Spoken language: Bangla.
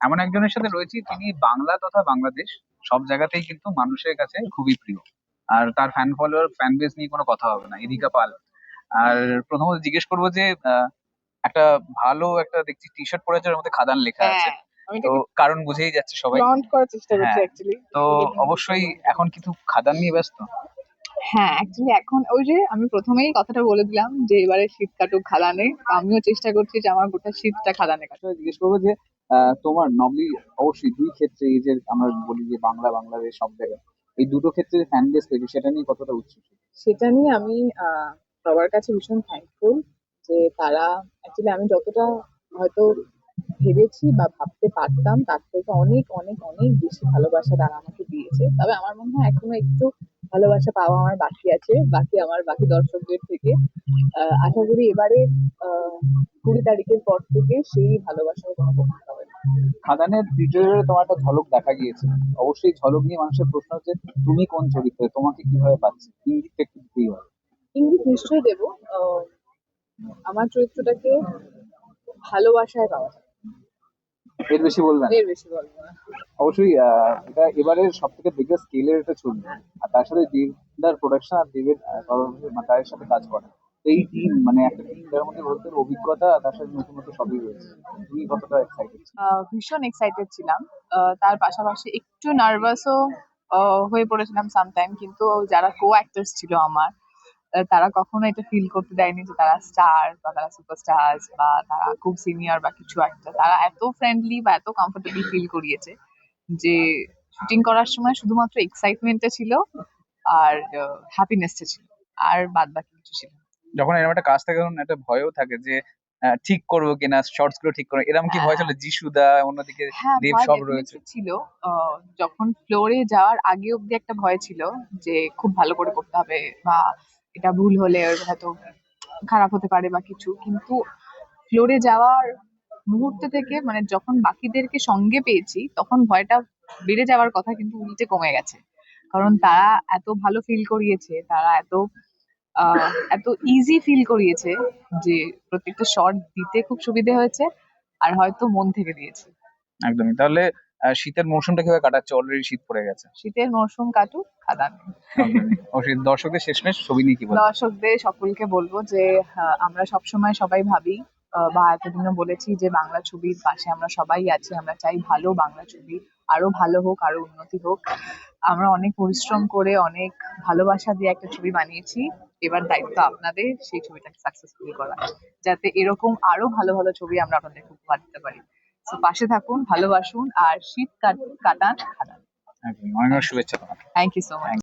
এমন একজনের সাথে রয়েছি তিনি বাংলা তথা বাংলাদেশ সব জায়গাতেই কিন্তু মানুষের কাছে খুবই প্রিয়। আর তার ফ্যান ফলোয়ার ফ্যান বেস নিয়ে কোনো কথা হবে না ইদিকা পাল। আর প্রথমত জিজ্ঞেস করব যে আহ, একটা ভালো একটা দেখছি টি শার্ট পরেছে ওর মধ্যে খাদান লেখা আছে। হ্যাঁ তো কারণ বুঝেই যাচ্ছে সবাই। লঞ্চ করার চেষ্টা করছি হ্যাঁ। অ্যাকচুয়ালি তো অবশ্যই এখন কিন্তু খাদান নিয়ে ব্যস্ত? হ্যাঁ অ্যাকচুয়ালি এখন ওই যে আমি প্রথমেই কথাটা বলে দিলাম যে এবারে শীত কাটুক খাদানে আমিও চেষ্টা করছি যে আমার গোটা শীতটা খাদানে কাটুক। জিজ্ঞেস করব যে তোমার নবলি অবশ্যই দুই ক্ষেত্রে এই যে আমরা বলি যে বাংলা, বাংলাদেশ সব জায়গায়, এই দুটো ক্ষেত্রে ফ্যান বেস পেয়েছি সেটা নিয়ে কতটা উচ্ছ্বসিত সেটা নিয়ে আমি সবার কাছে ভীষণ থ্যাঙ্কফুল যে তারা অ্যাকচুয়ালি আমি যতটা হয়তো ভেবেছি বা ভাবতে পারতাম, তার থেকে অনেক অনেক অনেক বেশি ভালোবাসা তারা আমাকে দিয়েছে। তবে আমার মনে হয় এখনও একটু ভালোবাসা পাওয়া আমার বাকি আছে, বাকি আমার, বাকি দর্শকদের থেকে। আশা করি এবারে কুড়ি তারিখের পর থেকে সেই ভালোবাসার কোনো না। খাদানের ভিডিওতে তোমার একটা ঝলক দেখা গিয়েছে। অবশ্যই ঝলক নিয়ে মানুষের প্রশ্ন হচ্ছে তুমি কোন চরিত্রে? তোমাকে কীভাবে পাচ্ছে? ইঙ্গিত একটু দিতেই হবে। ইঙ্গিত নিশ্চয়ই দেবো। আমার চরিত্রটাকে ভালোবাসায় পাওয়া যায়। এর বেশি বলবেন এর বেশি বলব না। অবশ্যই এটা এবারের সব থেকে বিগেস্ট স্কেলের একটা ছবি। আর তার সাথে দেবদার প্রোডাকশন আর দেবের মাতায়ের সাথে কাজ করা। এই টিম মানে একটা টিম মধ্যে বলতে অভিজ্ঞতা তার সাথে নতুন নতুন সবই রয়েছে। তুমি কতটা এক্সাইটেড ভীষণ এক্সাইটেড ছিলাম। তার পাশাপাশি একটু নার্ভাসও হয়ে পড়েছিলাম সামটাইম কিন্তু যারা কো অ্যাক্টার্স ছিল আমার তারা কখনো এটা ফিল করতে দেয়নি যে তারা স্টার বা তারা সুপারস্টার বা তারা খুব সিনিয়র বা কিছু একটা। তারা এত ফ্রেন্ডলি বা এত কমফোর্টেবল ফিল করিয়েছে যে শুটিং করার সময় শুধুমাত্র এক্সাইটমেন্টটা ছিল আর হ্যাপিনেসটা ছিল। আর বাদ বাকি কিছু ছিল। যখন এরকম একটা কাজ থাকে তখন একটা ভয়ও থাকে যে ঠিক করব কিনা শর্টসগুলো ঠিক করব এরকম কি ভয় ছিল? যিশুদা অন্যদিকে হ্যাঁ দেব সব রয়েছে। ছিল। যখন ফ্লোরে যাওয়ার আগে অব্দি একটা ভয় ছিল যে খুব ভালো করে করতে হবে বা এটা ভুল হলে হয়তো খারাপ হতে পারে বা কিছু। কিন্তু ফ্লোরে যাওয়ার মুহূর্ত থেকে মানে যখন বাকিদেরকে সঙ্গে পেয়েছি তখন ভয়টা বেড়ে যাওয়ার কথা কিন্তু উল্টে কমে গেছে। কারণ তারা এত ভালো ফিল করিয়েছে তারা এত এত ইজি ফিল করিয়েছে যে প্রত্যেকটা শট দিতে খুব সুবিধে হয়েছে আর হয়তো মন থেকে দিয়েছে। একদমই। তাহলে শীতের মৌসুমটা কীভাবে কাটাচ্ছে? অলরেডি শীত পড়ে গেছে। শীতের মরশুম কাটুক খাদান। অবশ্যই দর্শকদের শেষমেশ ছবি নিয়ে কি বলব দর্শকদের সকলকে বলব যে আমরা সবসময় সবাই ভাবি বা এতদিনও বলেছি যে বাংলা ছবির পাশে আমরা সবাই আছি। আমরা চাই ভালো বাংলা ছবি আরও ভালো হোক আরও উন্নতি হোক। আমরা অনেক পরিশ্রম করে অনেক ভালোবাসা দিয়ে একটা ছবি বানিয়েছি। এবার দায়িত্ব আপনাদের সেই ছবিটাকে সাকসেসফুল করা। যাতে এরকম আরও ভালো ভালো ছবি আমরা আপনাদেরকে উপহার দিতে পারি। তো পাশে থাকুন ভালোবাসুন আর শীত কাট- কাটান খাটান। অনেক অনেক শুভেচ্ছা থ্যাংক ইউ সো মাচ